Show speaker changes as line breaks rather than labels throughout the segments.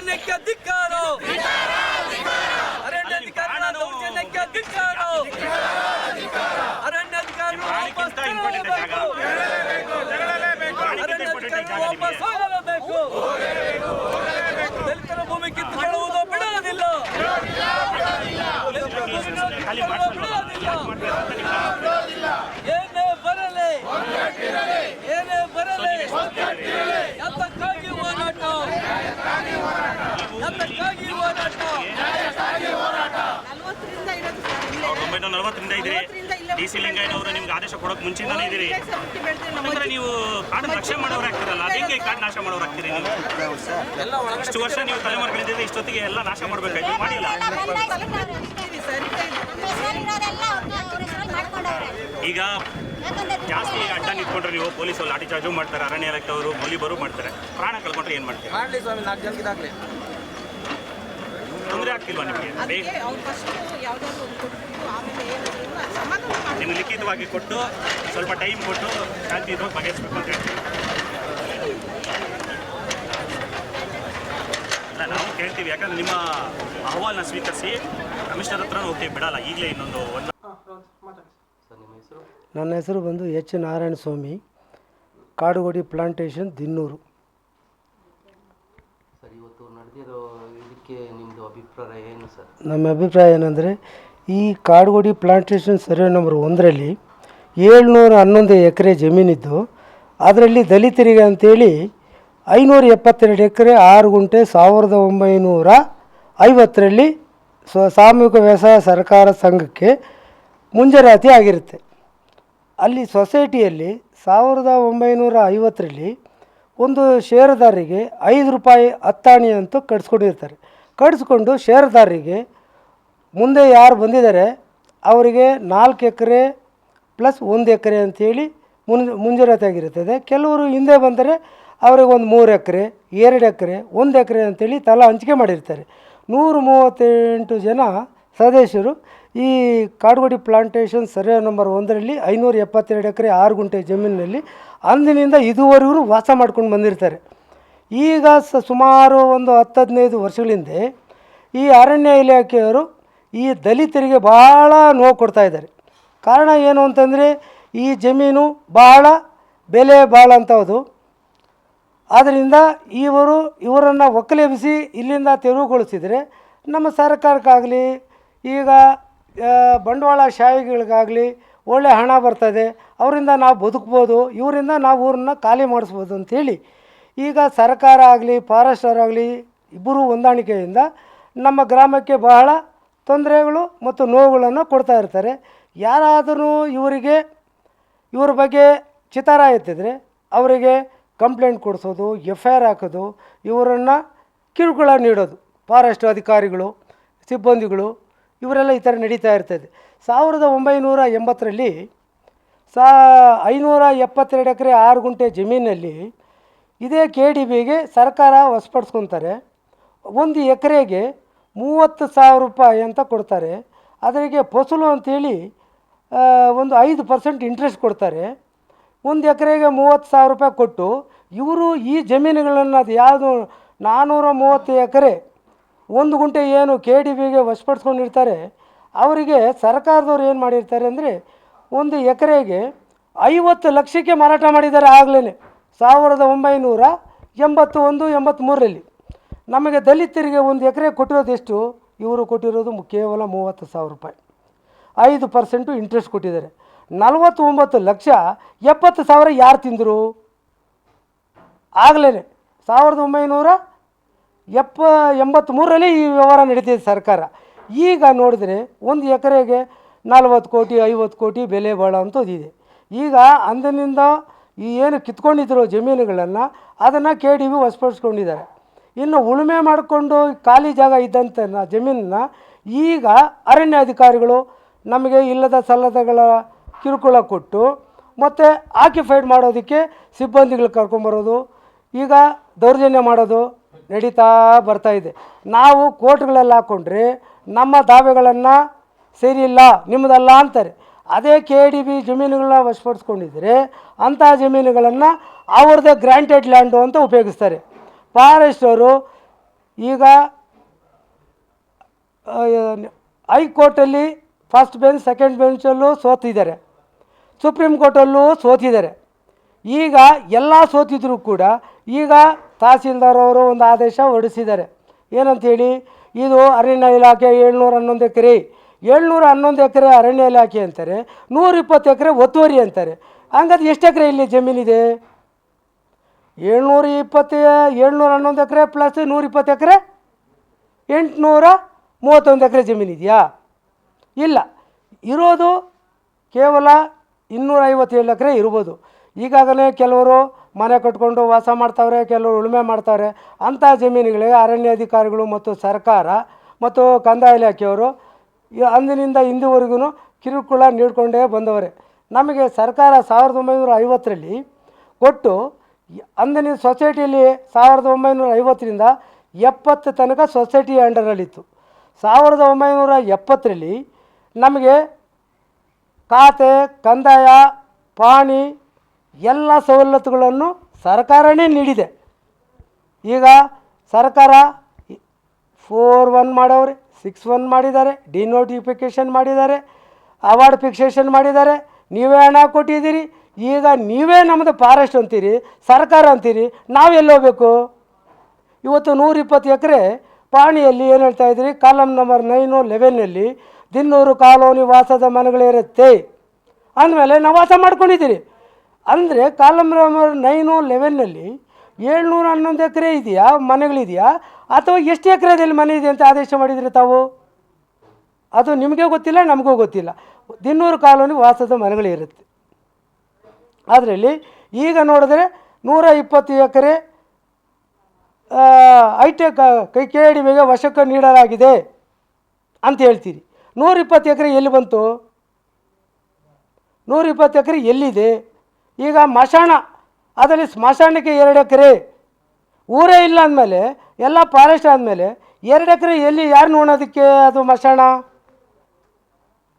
ದೌರ್ಜನ್ಯಕ್ಕೆ ಧಿಕ್ಕಾರ ಅರಣ್ಯಾಧಿಕಾರಿಗಳ ದೌರ್ಜನ್ಯಕ್ಕೆ ಧಿಕ್ಕಾರ ಅರಣ್ಯಾಧಿಕಾರಿಗಳು ವಾಪಸ್ ತಗೊಳ್ಳಬೇಕು. ಅರಣ್ಯಾಧಿಕಾರಿಗಳು ವಾಪಸ್ ಹೋಗಲೇಬೇಕು. ದಲಿತರ ಭೂಮಿ ಕಿತ್ತುಕೊಳ್ಳುವುದು ಬಿಡುವುದಿಲ್ಲ ಬಿಡುವುದಿಲ್ಲ ಏನೇ ಬರಲಿ ಏನೇ ಬರಲಿ ಯಾತಕ್ಕಾಗಿ ಹೋರಾಟ ಯಾತಕ್ಕಾಗಿ ಹೋರಾಟ
ನಲವತ್ತರಿಂದ ಇರೋದು ಸರ್
ಒಂಬೈನೂರ ನಲವತ್ತರಿಂದ ಇದ್ದೀರಿ ಡಿ ಸಿ ಲಿಂಗಯ್ಯನವರು ನಿಮ್ಗೆ ಆದೇಶ ಕೊಡೋಕೆ ಮುಂಚೆನೇ ಇದ್ದೀರಿ. ಅಂದ್ರೆ ನೀವು ಕಾಡು ನಾಶ ಮಾಡೋರಾಗ್ತಿರಲ್ಲ ಅದು ಹೆಂಗೆ ಕಾಡು ನಾಶ ಮಾಡೋರು ಆಗ್ತೀರಿ ನೀವು? ಇಷ್ಟು ವರ್ಷ ನೀವು ತಲೆಮಾರುಗಳಿದ್ದರೆ ಇಷ್ಟೊತ್ತಿಗೆ ಎಲ್ಲ ನಾಶ ಮಾಡ್ಬೇಕಾಯ್ತು. ಮಾಡಿಲ್ಲ. ಈಗ ಜಾಸ್ತಿ ಅಡ್ಡ ನಿಂತ್ಕೊಂಡ್ರೆ ನೀವು ಪೊಲೀಸರು ಲಾಠಿ ಚಾರ್ಜು ಮಾಡ್ತಾರೆ ಅರಣ್ಯ ಇಲಾಖೆಯವರು ಮೊಲಿಬರು ಮಾಡ್ತಾರೆ. ಪ್ರಾಣ ಕಳ್ಕೊಂಡ್ರೆ ಏನು ಮಾಡ್ತೀರಾ
ಮಾಡ್ಲಿ ಸ್ವಾಮಿ ನಾಲ್ಕು ಜನಕ್ಕಿದಾಗ್ಲಿ
ತೊಂದರೆ ಆಗ್ತಿಲ್ವಾ ನಿಮಗೆ? ನಿಮ್ಗೆ ಲಿಖಿತವಾಗಿ ಕೊಟ್ಟು ಸ್ವಲ್ಪ ಟೈಮ್ ಕೊಟ್ಟು ಶಾಂತಿ ಇದ್ದಾಗ ಬಗೆಹರಿಸ್ಬೇಕು ಅಂತ ಹೇಳ್ತೀವಿ. ನಾವು ಕೇಳ್ತೀವಿ ಯಾಕಂದ್ರೆ ನಿಮ್ಮ ಅಹವಾಲನ್ನ ಸ್ವೀಕರಿಸಿ ಕಮಿಷನರ್ ಹತ್ರ ಹೋಗ್ತೀವಿ ಬಿಡಲ್ಲ. ಈಗಲೇ ಇನ್ನೊಂದು ಒಂದು
ನನ್ನ ಹೆಸರು ಬಂದು H Narayana Swamy Kadugodi plantation Dinnur.
Sir ಇವತ್ತು ನಡೆದಿರೋ ಇದಕ್ಕೆ ನಿಮ್ಮದು ಅಭಿಪ್ರಾಯ ಏನು ಸರ್?
ನಮ್ಮ ಅಭಿಪ್ರಾಯ ಏನಂದರೆ, ಈ ಕಾಡುಗೋಡಿ ಪ್ಲಾಂಟೇಶನ್ ಸರ್ವೆ ನಂಬರ್ ಒಂದರಲ್ಲಿ ಏಳ್ನೂರ ಹನ್ನೊಂದು ಎಕರೆ ಜಮೀನಿದ್ದು, ಅದರಲ್ಲಿ ದಲಿತರಿಗೆ ಅಂತೇಳಿ ಐನೂರ ಎಪ್ಪತ್ತೆರಡು ಎಕರೆ ಆರು ಗುಂಟೆ ಸಾವಿರದ ಒಂಬೈನೂರ ಐವತ್ತರಲ್ಲಿ ಸ್ವ, ಸಾಮೂಹಿಕ ವ್ಯವಸಾಯ ಸರ್ಕಾರ ಸಂಘಕ್ಕೆ ಮುಂಜರಾತಿ ಆಗಿರುತ್ತೆ. ಅಲ್ಲಿ ಸೊಸೈಟಿಯಲ್ಲಿ ಸಾವಿರದ ಒಂಬೈನೂರ ಐವತ್ತರಲ್ಲಿ ಒಂದು ಷೇರುದಾರರಿಗೆ ಐದು ರೂಪಾಯಿ ಹತ್ತಾಣಿ ಅಂತ ಕಟ್ಸ್ಕೊಂಡಿರ್ತಾರೆ. ಕಟ್ಸ್ಕೊಂಡು ಷೇರುದಾರರಿಗೆ ಮುಂದೆ ಯಾರು ಬಂದಿದ್ದಾರೆ ಅವರಿಗೆ ನಾಲ್ಕು ಎಕರೆ ಪ್ಲಸ್ ಒಂದು ಎಕರೆ ಅಂಥೇಳಿ ಮುನ್ ಮುಂಜಾಗ್ರತೆ ಆಗಿರುತ್ತದೆ ಕೆಲವರು ಹಿಂದೆ ಬಂದರೆ ಅವರಿಗೆ ಒಂದು ಮೂರು ಎಕರೆ, ಎರಡು ಎಕರೆ, ಒಂದು ಎಕರೆ ಅಂತೇಳಿ ತಲಾ ಹಂಚಿಕೆ ಮಾಡಿರ್ತಾರೆ. ನೂರ ಮೂವತ್ತೆಂಟು ಜನ ಸದಸ್ಯರು ಈ ಕಾಡುಗೋಡಿ ಪ್ಲಾಂಟೇಷನ್ ಸರ್ವೆ ನಂಬರ್ ಒಂದರಲ್ಲಿ ಐನೂರ ಎಪ್ಪತ್ತೆರಡು ಎಕರೆ ಆರು ಗುಂಟೆ ಜಮೀನಿನಲ್ಲಿ ಅಂದಿನಿಂದ ಇದುವರೆಗೂ ವಾಸ ಮಾಡ್ಕೊಂಡು ಬಂದಿರ್ತಾರೆ. ಈಗ ಸ ಸುಮಾರು ಒಂದು ಹತ್ತು ಹದಿನೈದು ವರ್ಷಗಳ ಹಿಂದೆ ಈ ಅರಣ್ಯ ಇಲಾಖೆಯವರು ಈ ದಲಿತರಿಗೆ ಭಾಳ ನೋವು ಕೊಡ್ತಾ ಇದ್ದಾರೆ. ಕಾರಣ ಏನು ಅಂತಂದರೆ ಈ ಜಮೀನು ಭಾಳ ಬೆಲೆ ಭಾಳ ಅಂತವುದು ಆದ್ದರಿಂದ ಇವರು ಇವರನ್ನು ಒಕ್ಕಲೆಬಿಸಿ ಇಲ್ಲಿಂದ ತೆರವುಗೊಳಿಸಿದರೆ ನಮ್ಮ ಸರ್ಕಾರಕ್ಕಾಗಲಿ, ಈಗ ಬಂಡವಾಳ ಶಾಹಿಗಳಿಗಾಗಲಿ ಒಳ್ಳೆ ಹಣ ಬರ್ತದೆ. ಅವರಿಂದ ನಾವು ಬದುಕ್ಬೋದು, ಇವರಿಂದ ನಾವು ಊರನ್ನ ಖಾಲಿ ಮಾಡಿಸ್ಬೋದು ಅಂಥೇಳಿ ಈಗ ಸರ್ಕಾರ ಆಗಲಿ, ಫಾರೆಸ್ಟರ್ ಆಗಲಿ, ಇಬ್ಬರು ಹೊಂದಾಣಿಕೆಯಿಂದ ನಮ್ಮ ಗ್ರಾಮಕ್ಕೆ ಬಹಳ ತೊಂದರೆಗಳು ಮತ್ತು ನೋವುಗಳನ್ನು ಕೊಡ್ತಾ ಇರ್ತಾರೆ. ಯಾರಾದರೂ ಇವರಿಗೆ, ಇವ್ರ ಬಗ್ಗೆ ಚಿತಾರ ಎತ್ತಿದರೆ ಅವರಿಗೆ ಕಂಪ್ಲೇಂಟ್ ಕೊಡಿಸೋದು ಎಫ್ ಐ ಆರ್ ಹಾಕೋದು, ಇವರನ್ನು ಕಿರುಕುಳ ನೀಡೋದು. ಫಾರೆಸ್ಟ್ ಅಧಿಕಾರಿಗಳು, ಸಿಬ್ಬಂದಿಗಳು, ಇವರೆಲ್ಲ ಈ ಥರ ನಡೀತಾ ಇರ್ತದೆ. ಸಾವಿರದ ಒಂಬೈನೂರ ಎಂಬತ್ತರಲ್ಲಿ ಸಾ, ಐನೂರ ಎಪ್ಪತ್ತೆರಡು ಎಕರೆ ಆರು ಗುಂಟೆ ಜಮೀನಲ್ಲಿ ಇದೇ ಕೆ ಡಿ ಬಿಗೆ ಸರ್ಕಾರ ವಶಪಡಿಸ್ಕೊತಾರೆ ಒಂದು ಎಕರೆಗೆ ಮೂವತ್ತು ಸಾವಿರ ರೂಪಾಯಿ ಅಂತ ಕೊಡ್ತಾರೆ. ಅದರಿಗೆ ಫಸಲು ಅಂಥೇಳಿ ಒಂದು ಐದು ಪರ್ಸೆಂಟ್ ಇಂಟ್ರೆಸ್ಟ್ ಕೊಡ್ತಾರೆ. ಒಂದು ಎಕರೆಗೆ ಮೂವತ್ತು ಸಾವಿರ ರೂಪಾಯಿ ಕೊಟ್ಟು, ಇವರು ಈ ಜಮೀನುಗಳನ್ನು ಅದು ಯಾವುದು ನಾನ್ನೂರ ಮೂವತ್ತು ಎಕರೆ, ಒಂದು ಗುಂಟೆ ಏನು ಕೆ ಡಿ ಬಿಗೆ ವಶಪಡಿಸ್ಕೊಂಡಿರ್ತಾರೆ ಅವರಿಗೆ ಸರ್ಕಾರದವ್ರು ಏನು ಮಾಡಿರ್ತಾರೆ ಅಂದರೆ, ಒಂದು ಎಕರೆಗೆ ಐವತ್ತು ಲಕ್ಷಕ್ಕೆ ಮಾರಾಟ ಮಾಡಿದ್ದಾರೆ ಆಗಲೇ ಸಾವಿರದ ಒಂಬೈನೂರ ಎಂಬತ್ತು ಒಂದು ಎಂಬತ್ತ್ಮೂರರಲ್ಲಿ ನಮಗೆ ದಲಿತರಿಗೆ ಒಂದು ಎಕರೆ ಕೊಟ್ಟಿರೋದು ಎಷ್ಟು? ಇವರು ಕೊಟ್ಟಿರೋದು ಕೇವಲ ಮೂವತ್ತು ಸಾವಿರ ರೂಪಾಯಿ. ಐದು ಪರ್ಸೆಂಟು ಇಂಟ್ರೆಸ್ಟ್ ಕೊಟ್ಟಿದ್ದಾರೆ. ನಲವತ್ತೊಂಬತ್ತು ಲಕ್ಷ ಎಪ್ಪತ್ತು ಸಾವಿರ ಯಾರು ತಿಂದರು? ಆಗಲೇ ಸಾವಿರದ ಒಂಬೈನೂರ ಎಪ್ಪ ಎಂಬತ್ತ್ಮೂರರಲ್ಲಿ ಈ ವ್ಯವಹಾರ ನಡೀತಿದೆ ಸರ್ಕಾರ. ಈಗ ನೋಡಿದ್ರೆ ಒಂದು ಎಕರೆಗೆ ನಲ್ವತ್ತು ಕೋಟಿ, ಐವತ್ತು ಕೋಟಿ ಬೆಲೆ ಬಾಳ ಇದೆ ಈಗ ಅಂದಿನಿಂದ ಈ ಏನು ಕಿತ್ಕೊಂಡಿದ್ರು ಜಮೀನುಗಳನ್ನು ಅದನ್ನು ಕೆ ಡಿ ಬಿ ವಶಪಡಿಸ್ಕೊಂಡಿದ್ದಾರೆ ಇನ್ನು ಉಳುಮೆ ಮಾಡಿಕೊಂಡು ಖಾಲಿ ಜಾಗ ಇದ್ದಂಥ ಜಮೀನನ್ನ ಈಗ ಅರಣ್ಯ ಅಧಿಕಾರಿಗಳು ನಮಗೆ ಇಲ್ಲದ ಸಲ್ಲದಗಳ ಕಿರುಕುಳ ಕೊಟ್ಟು ಮತ್ತು ಆಕ್ಯುಫೈಡ್ ಮಾಡೋದಕ್ಕೆ ಸಿಬ್ಬಂದಿಗಳು ಕರ್ಕೊಂಬರೋದು ಈಗ ದೌರ್ಜನ್ಯ ಮಾಡೋದು ನಡೀತಾ ಬರ್ತಾ ಇದೆ. ನಾವು ಕೋರ್ಟ್ಗಳಲ್ಲಿ ಹಾಕ್ಕೊಂಡ್ರೆ ನಮ್ಮ ದಾವೆಗಳನ್ನು ಇಲ್ಲ ನಿಮ್ಮದಲ್ಲ ಅಂತಾರೆ. ಅದೇ ಕೆ ಡಿ ಬಿ ಜಮೀನುಗಳನ್ನ ವಶಪಡಿಸ್ಕೊಂಡಿದ್ದರೆ ಅಂಥ ಜಮೀನುಗಳನ್ನು ಅವ್ರದ್ದೇ ಗ್ರಾಂಟೆಡ್ ಲ್ಯಾಂಡು ಅಂತ ಉಪಯೋಗಿಸ್ತಾರೆ. ಫಾರೆಸ್ಟವರು ಈಗ ಆ, ಹೈಕೋರ್ಟಲ್ಲಿ ಫಸ್ಟ್ ಬೆಂಚ್ ಸೆಕೆಂಡ್ ಬೆಂಚಲ್ಲೂ ಸೋತಿದ್ದಾರೆ. ಸುಪ್ರೀಂ ಕೋರ್ಟಲ್ಲೂ ಸೋತಿದ್ದಾರೆ. ಈಗ ಎಲ್ಲ ಸೋತಿದ್ರು ಕೂಡ ಈಗ ತಹಸೀಲ್ದಾರ್ ಅವರು ಒಂದು ಆದೇಶ ಹೊರಡಿಸಿದ್ದಾರೆ. ಏನಂತೇಳಿ ಇದು ಅರಣ್ಯ ಇಲಾಖೆ ಏಳ್ನೂರ ಹನ್ನೊಂದು ಎಕರೆ ಏಳ್ನೂರ ಹನ್ನೊಂದು ಎಕರೆ ಅರಣ್ಯ ಇಲಾಖೆ ಅಂತಾರೆ, ನೂರಿಪ್ಪತ್ತು ಎಕರೆ ಒತ್ತುವರಿ ಅಂತಾರೆ. ಹಂಗಾದ್ರೆ ಎಷ್ಟು ಎಕರೆ ಇಲ್ಲಿ ಜಮೀನಿದೆ? ಏಳ್ನೂರ ಇಪ್ಪತ್ತು, ಏಳ್ನೂರ ಹನ್ನೊಂದು ಎಕರೆ ಪ್ಲಸ್ ನೂರಿಪ್ಪತ್ತು ಎಕರೆ? ಎಂಟುನೂರ ಮೂವತ್ತೊಂದು ಎಕರೆ ಜಮೀನಿದೆಯಾ ಇಲ್ಲ. ಇರೋದು ಕೇವಲ ಇನ್ನೂರ ಐವತ್ತೇಳು ಎಕರೆ ಇರ್ಬೋದು. ಈಗಾಗಲೇ ಕೆಲವರು ಮನೆ ಕಟ್ಕೊಂಡು ವಾಸ ಮಾಡ್ತಾವ್ರೆ, ಕೆಲವರು ಉಳುಮೆ ಮಾಡ್ತಾವ್ರೆ, ಅಂಥ ಜಮೀನುಗಳಿಗೆ ಅರಣ್ಯ ಅಧಿಕಾರಿಗಳು ಮತ್ತು ಸರ್ಕಾರ ಮತ್ತು ಕಂದಾಯ ಇಲಾಖೆಯವರು ಅಂದಿನಿಂದ ಇಂದಿವರೆಗೂ ಕಿರುಕುಳ ನೀಡಿಕೊಂಡೇ ಬಂದವರೇ. ನಮಗೆ ಸರ್ಕಾರ ಸಾವಿರದ ಒಂಬೈನೂರ ಐವತ್ತರಲ್ಲಿ ಕೊಟ್ಟು ಅಂದಿನ ಸೊಸೈಟಿಯಲ್ಲಿ ಸಾವಿರದ ಒಂಬೈನೂರ ಐವತ್ತರಿಂದ ಎಪ್ಪತ್ತು ತನಕ ಸೊಸೈಟಿ ಅಂಡರಲ್ಲಿತ್ತು. ಸಾವಿರದ ಒಂಬೈನೂರ ಎಪ್ಪತ್ತರಲ್ಲಿ ನಮಗೆ ಖಾತೆ, ಕಂದಾಯ, ಪಾಣಿ ಎಲ್ಲ ಸವಲತ್ತುಗಳನ್ನು ಸರ್ಕಾರನೇ ನೀಡಿದೆ. ಈಗ ಸರ್ಕಾರ ಫೋರ್ ಒನ್ ಮಾಡವ್ರೆ. ಸಿಕ್ಸ್ ಒನ್ ಮಾಡಿದ್ದಾರೆ, ಡಿನೋಟಿಫಿಕೇಷನ್ ಮಾಡಿದ್ದಾರೆ, ಅವಾರ್ಡ್ ಫಿಕ್ಸೇಷನ್ ಮಾಡಿದ್ದಾರೆ. ನೀವೇ ಹಣ ಕೊಟ್ಟಿದ್ದೀರಿ, ಈಗ ನೀವೇ ನಮ್ಮದು ಫಾರೆಸ್ಟ್ ಅಂತೀರಿ, ಸರ್ಕಾರ ಅಂತೀರಿ ನಾವೆಲ್ಲಿ ಹೋಗ್ಬೇಕು? ಇವತ್ತು ನೂರಿಪ್ಪತ್ತು ಎಕರೆ ಪಾಣಿಯಲ್ಲಿ ಏನು ಹೇಳ್ತಾ ಇದ್ದೀರಿ? ಕಾಲಮ್ ನಂಬರ್ ನೈನು ಲೆವೆನ್ನಲ್ಲಿ ದಿನ್ನೂರು ಕಾಲೋನಿ ವಾಸದ ಮನೆಗಳಿರುತ್ತೆ. ಅಂದಮೇಲೆ ನಾವು ವಾಸ ಮಾಡ್ಕೊಂಡಿದ್ದೀರಿ. ಅಂದರೆ ಕಾಲಮ್ ನಂಬರ್ ನೈನು ಲೆವೆನ್ನಲ್ಲಿ ಏಳ್ನೂರ ಹನ್ನೊಂದು ಎಕರೆ ಇದೆಯಾ? ಮನೆಗಳಿದೆಯಾ? ಅಥವಾ ಎಷ್ಟು ಎಕರೆದಲ್ಲಿ ಮನೆ ಇದೆ ಅಂತ ಆದೇಶ ಮಾಡಿದರೆ ತಾವು? ಅದು ನಿಮಗೆ ಗೊತ್ತಿಲ್ಲ, ನಮಗೂ ಗೊತ್ತಿಲ್ಲ. ದಿನ್ನೂರು ಕಾಲೋನಿ ವಾಸದ ಮನೆಗಳಿರುತ್ತೆ ಅದರಲ್ಲಿ ಈಗ ನೋಡಿದ್ರೆ ನೂರ ಇಪ್ಪತ್ತು ಎಕರೆ ಐಟೆಕ್ ಕೈ ಕೆಡಿಬಿಗೆ ವಶಕ್ಕೆ ನೀಡಲಾಗಿದೆ ಅಂತ ಹೇಳ್ತೀರಿ. ನೂರಿಪ್ಪತ್ತು ಎಕರೆ ಎಲ್ಲಿ ಬಂತು? ನೂರಿಪ್ಪತ್ತು ಎಕರೆ ಎಲ್ಲಿದೆ? ಈಗ ಮಶಾಣ ಅದರಲ್ಲಿ ಸ್ಮಶಾನಕ್ಕೆ ಎರಡು ಎಕರೆ ಊರೇ ಇಲ್ಲ ಅಂದಮೇಲೆ, ಎಲ್ಲ ಫಾರೆಸ್ಟ್ ಆದಮೇಲೆ ಎರಡು ಎಕರೆ ಎಲ್ಲಿ ಯಾರು ನೋಡೋದಕ್ಕೆ ಅದು ಮಶಾಣ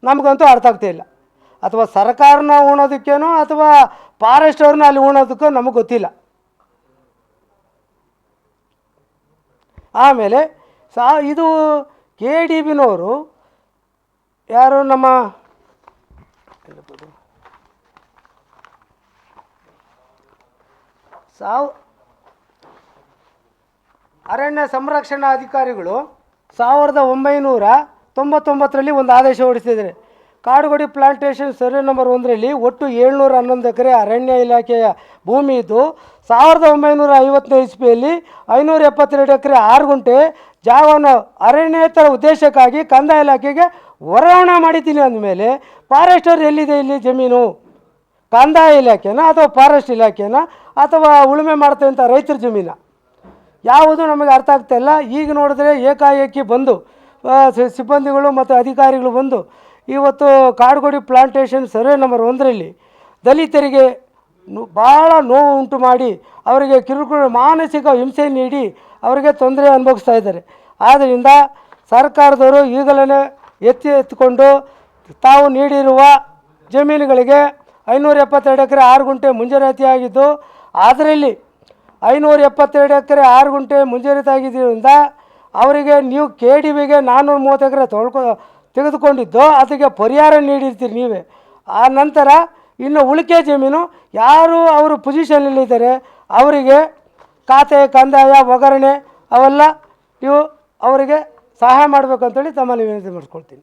ನಮಗಂತೂ ಅರ್ಥ ಇಲ್ಲ. ಅಥವಾ ಸರ್ಕಾರನ ಉಣೋದಕ್ಕೇನೋ ಅಥವಾ ಫಾರೆಸ್ಟ್ ಅವ್ರನ್ನ ಅಲ್ಲಿ ಉಣೋದಕ್ಕೋ ನಮಗೆ ಗೊತ್ತಿಲ್ಲ. ಆಮೇಲೆ ಸಾ, ಇದು ಕೆ ಡಿ ಬಿನವರು ಯಾರು ನಮ್ಮ ಸಾವು. ಅರಣ್ಯ ಸಂರಕ್ಷಣಾ ಅಧಿಕಾರಿಗಳು ಸಾವಿರದ ಒಂಬೈನೂರ ತೊಂಬತ್ತೊಂಬತ್ತರಲ್ಲಿ ಒಂದು ಆದೇಶ ಹೊರಡಿಸಿದ್ದಾರೆ. ಕಾಡುಗೋಡಿ ಪ್ಲಾಂಟೇಷನ್ ಸರ್ವೆ ನಂಬರ್ ಒಂದರಲ್ಲಿ ಒಟ್ಟು ಏಳ್ನೂರ ಹನ್ನೊಂದು ಎಕರೆ ಅರಣ್ಯ ಇಲಾಖೆಯ ಭೂಮಿ ಇದ್ದು, ಸಾವಿರದ ಒಂಬೈನೂರ ಐವತ್ತನೇ ಇಸ್ವಿಯಲ್ಲಿ ಐನೂರ ಎಪ್ಪತ್ತೆರಡು ಎಕರೆ ಆರು ಗುಂಟೆ ಜಾಗವನ್ನು ಅರಣ್ಯೇತರ ಉದ್ದೇಶಕ್ಕಾಗಿ ಕಂದಾಯ ಇಲಾಖೆಗೆ ವರ್ಗಾವಣೆ ಮಾಡಿದ್ದೀನಿ ಅಂದಮೇಲೆ ಫಾರೆಸ್ಟರ್ ಎಲ್ಲಿದೆ ಇಲ್ಲಿ ಜಮೀನು? ಕಂದಾಯ ಇಲಾಖೆನ ಅಥವಾ ಫಾರೆಸ್ಟ್ ಇಲಾಖೆನ? ಅಥವಾ ಉಳುಮೆ ಮಾಡ್ತಂಥ ರೈತರ ಜಮೀನ. ಯಾವುದು ನಮಗೆ ಅರ್ಥ ಆಗ್ತಾ ಇಲ್ಲ. ಈಗ ನೋಡಿದ್ರೆ ಏಕಾಏಕಿ ಬಂದು ಸಿಬ್ಬಂದಿಗಳು ಮತ್ತು ಅಧಿಕಾರಿಗಳು ಬಂದು ಇವತ್ತು ಕಾಡುಗೋಡಿ ಪ್ಲಾಂಟೇಷನ್ ಸರ್ವೆ ನಂಬರ್ ಒಂದರಲ್ಲಿ ದಲಿತರಿಗೆ ಭಾಳ ನೋವು ಉಂಟು ಮಾಡಿ ಅವರಿಗೆ ಕಿರುಕುಳ, ಮಾನಸಿಕ ಹಿಂಸೆ ನೀಡಿ ಅವರಿಗೆ ತೊಂದರೆ ಅನುಭವಿಸ್ತಾ ಇದ್ದಾರೆ. ಆದ್ದರಿಂದ ಸರ್ಕಾರದವರು ಈಗಲೇ ಎತ್ತಿ ಎತ್ತಿಕೊಂಡು ತಾವು ನೀಡಿರುವ ಜಮೀನುಗಳಿಗೆ ಐನೂರ ಎಪ್ಪತ್ತೆರಡು ಎಕರೆ ಆರು ಗುಂಟೆ ಮುಂಜಾಗ್ರತೆಯಾಗಿದ್ದು ಅದರಲ್ಲಿ ಐನೂರ ಎಪ್ಪತ್ತೆರಡು ಎಕರೆ ಆರು ಗುಂಟೆ ಆಗಿದ್ದರಿಂದ ಅವರಿಗೆ ನೀವು ಕೆ ಡಿ ಬಿಗೆ ನಾನ್ನೂರ ಮೂವತ್ತು ಎಕರೆ ತೊಳ್ಕೊ, ತೆಗೆದುಕೊಂಡಿದ್ದು, ಅದಕ್ಕೆ ಪರಿಹಾರ ನೀಡಿರ್ತೀರಿ ನೀವೇ. ಆ ನಂತರ ಇನ್ನು ಉಳಿಕೆ ಜಮೀನು ಯಾರು ಅವರು ಪೊಸಿಷನಲ್ಲಿದ್ದಾರೆ ಅವರಿಗೆ ಖಾತೆ, ಕಂದಾಯ, ಒಗ್ಗರಣೆ ಅವೆಲ್ಲ ನೀವು ಅವರಿಗೆ ಸಹಾಯ ಮಾಡಬೇಕು ಅಂತೇಳಿ ತಮ್ಮಲ್ಲಿ ವಿನಂತಿ ಮಾಡಿಸ್ಕೊಳ್ತೀನಿ